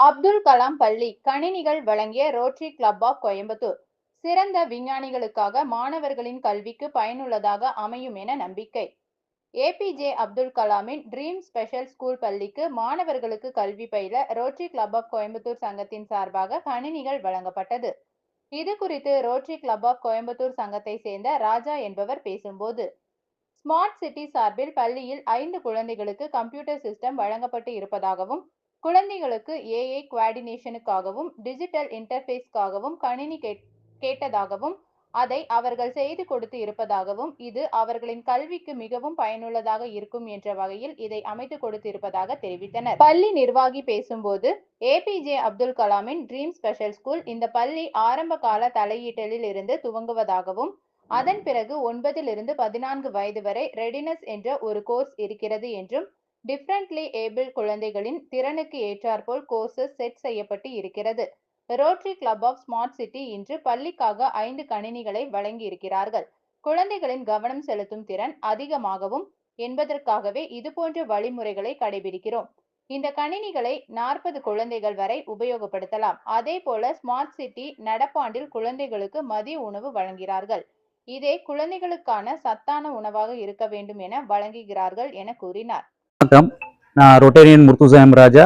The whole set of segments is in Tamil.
அப்துல் கலாம் பள்ளி கணினிகள் வழங்கிய ரோட்டரி கிளப் ஆஃப் கோயம்புத்தூர் சிறந்த விஞ்ஞானிகளுக்காக மாணவர்களின் கல்விக்கு பயனுள்ளதாக அமையும் என நம்பிக்கை. ஏபிஜே அப்துல் கலாமின் ட்ரீம் ஸ்பெஷல் ஸ்கூல் பள்ளிக்கு மாணவர்களுக்கு கல்வி பயில ரோட்டரி கிளப் ஆஃப் கோயம்புத்தூர் சங்கத்தின் சார்பாக கணினிகள் வழங்கப்பட்டது. இது குறித்து ரோட்டரி கிளப் ஆஃப் கோயம்புத்தூர் சங்கத்தை சேர்ந்த ராஜா என்பவர் பேசும்போது ஸ்மார்ட் சிட்டி சார்பில் பள்ளியில் ஐந்து குழந்தைகளுக்கு கம்ப்யூட்டர் சிஸ்டம் வழங்கப்பட்டு இருப்பதாகவும் குழந்தைகளுக்கு ஏஐ குவாடினேஷனுக்காகவும் டிஜிட்டல் இன்டர்ஃபேஸ்க்காகவும் கணினி கேட்- கேட்டதாகவும் அதை அவர்கள் செய்து கொடுத்து இருப்பதாகவும் இது அவர்களின் கல்விக்கு மிகவும் பயனுள்ளதாக இருக்கும் என்ற வகையில் இதை அமைத்து கொடுத்து இருப்பதாக தெரிவித்தனர். பள்ளி நிர்வாகி பேசும்போது ஏபிஜே அப்துல் கலாமின் ட்ரீம் ஸ்பெஷல் ஸ்கூல் இந்த பள்ளி ஆரம்ப கால தலையீட்டலில் இருந்து துவங்குவதாகவும் அதன் பிறகு ஒன்பதிலிருந்து பதினான்கு வயது வரை ரெடினஸ் என்ற ஒரு கோர்ஸ் இருக்கிறது என்றும் டிஃப்ரெண்ட்லி ஏபிள் குழந்தைகளின் திறனுக்கு ஏற்றாற்போல் கோர்சஸ் செட் செய்யப்பட்டு இருக்கிறது. Rotary club of smart city இன்று பள்ளிக்காக ஐந்து கணினிகளை வழங்கி இருக்கிறார்கள் குழந்தைகளின் கவனம் செலுத்தும் திறன் அதிகமாகவும் என்பதற்காகவே இதுபோன்ற வழிமுறைகளை கடைபிடிக்கிறோம். இந்த கணினிகளை நாற்பது குழந்தைகள் வரை உபயோகப்படுத்தலாம். அதே போல ஸ்மார்ட் சிட்டி நடப்பாண்டில் குழந்தைகளுக்கு மதிய உணவு வழங்குகிறார்கள். இதே குழந்தைகளுக்கான சத்தான உணவாக இருக்க வேண்டும் என வழங்குகிறார்கள் என கூறினார். வணக்கம். நான் ரொட்டேரியன் முர்த்துசாயம் ராஜா.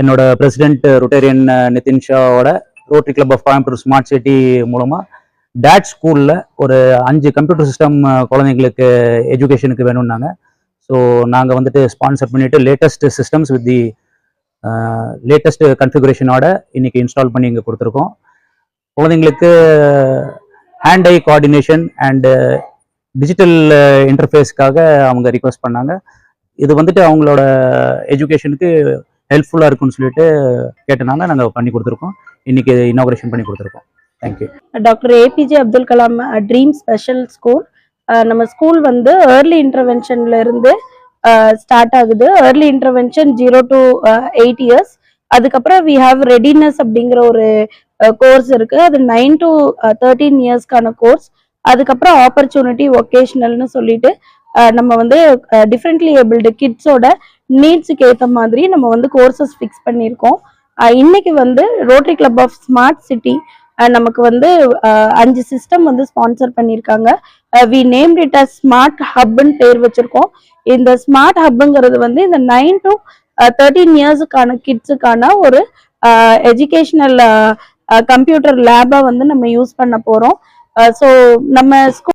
என்னோட president Rotarian Nitin ஷாவோட rotary club of Coimbatore smart city மூலமாக டேட் ஸ்கூலில் ஒரு அஞ்சு கம்ப்யூட்டர் சிஸ்டம் குழந்தைங்களுக்கு எஜுகேஷனுக்கு வேணும்னாங்க. ஸோ நாங்கள் வந்துட்டு ஸ்பான்சர் பண்ணிவிட்டு latest systems with the latest கன்ஃபிகரேஷனோட இன்னைக்கு இன்ஸ்டால் பண்ணி இங்கே கொடுத்துருக்கோம். குழந்தைங்களுக்கு hand eye coordination and digital இன்டர்ஃபேஸ்க்காக அவங்க ரிக்வஸ்ட் பண்ணாங்க. இது வந்துட்டு அவங்களோட எஜுகேஷனுக்கு ஹெல்ப்ஃபுல்லாக இருக்கும்னு சொல்லிட்டு கேட்டனால நாங்கள் பண்ணி கொடுத்துருக்கோம். இன்னைக்கு இனாகரேஷன் பண்ணி கொடுத்துருக்கோம். Thank you doctor APJ Abdul Kalam dream special school நம்ம ஸ்கூல் வந்து ஏர்லி இன்டர்வென்ஷன்ல இருந்து ஸ்டார்ட் ஆகுது. Early intervention zero to eight years அதுக்கப்புறம் வி ஹாவ் ரெடினஸ் அப்படிங்கிற ஒரு கோர்ஸ் இருக்கு. அது நைன் டு தேர்ட்டீன் இயர்ஸ்க்கான கோர்ஸ் அதுக்கப்புறம் ஆப்பர்ச்சுனிட்டி ஒகேஷ்னல்னு சொல்லிட்டு நம்ம வந்து டிஃப்ரெண்ட்லி ஏபிள்டு கிட்ஸோட நீட்ஸுக்கு ஏற்ற மாதிரி நம்ம வந்து கோர்சஸ் ஃபிக்ஸ் பண்ணியிருக்கோம். இன்னைக்கு வந்து rotary club of smart city நமக்கு வந்து அஞ்சு சிஸ்டம் வந்து ஸ்பான்சர் பண்ணியிருக்காங்க. We name it a smart ஹப்னு பேர் வச்சிருக்கோம். இந்த ஸ்மார்ட் ஹப்புங்கிறது வந்து இந்த நைன் டு தேர்ட்டீன் இயர்ஸுக்கான கிட்ஸுக்கான ஒரு எஜுகேஷனல் கம்ப்யூட்டர் லேபை வந்து நம்ம யூஸ் பண்ண போகிறோம் ஸோ நம்ம ஸ்கூல்